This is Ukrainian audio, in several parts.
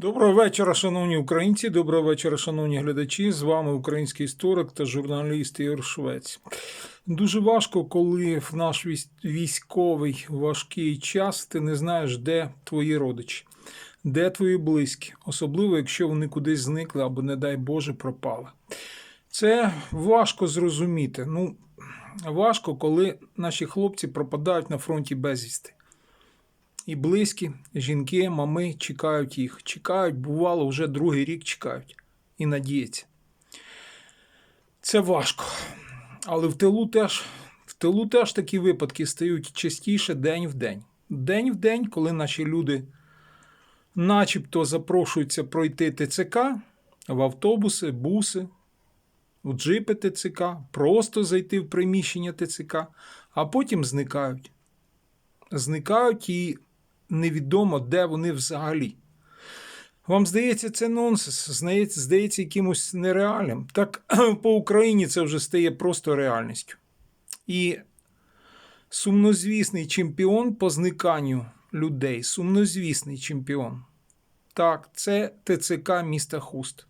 Доброго вечора, шановні українці. Доброго вечора, шановні глядачі. З вами український історик та журналіст Ігор Швець. Дуже важко, коли в наш військовий важкий час ти не знаєш, де твої родичі, де твої близькі, особливо якщо вони кудись зникли або, не дай Боже, пропали. Це важко зрозуміти. Ну, важко, коли наші хлопці пропадають на фронті безвісти. І близькі, жінки, мами чекають їх. Чекають, бувало, вже другий рік чекають і надіються. Це важко. Але в тилу теж, в тилу теж такі випадки стають частіше день в день. День в день, коли наші люди начебто запрошуються пройти ТЦК в автобуси, буси, в джипи ТЦК, просто зайти в приміщення ТЦК, а потім зникають зникають і невідомо, де вони взагалі. Вам здається, це нонсенс, здається, здається якимось нереальним. Так по Україні це вже стає просто реальністю. І сумнозвісний чемпіон по зниканню людей, сумнозвісний чемпіон. Так, це ТЦК міста Хуст.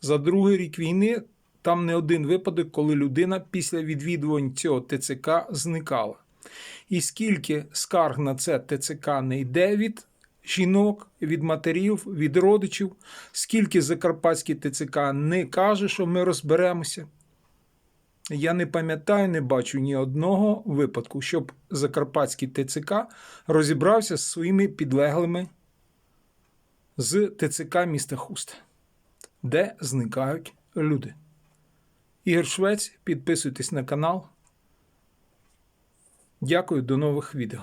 За другий рік війни там не один випадок, коли людина після відвідувань цього ТЦК зникала. І скільки скарг на це ТЦК не йде від жінок, від матерів, від родичів, скільки Закарпатський ТЦК не каже, що ми розберемося. Я не пам'ятаю, не бачу ні одного випадку, щоб Закарпатський ТЦК розібрався з своїми підлеглими з ТЦК міста Хуст, де зникають люди. Ігор Швець, підписуйтесь на канал. Дякую, до нових відео.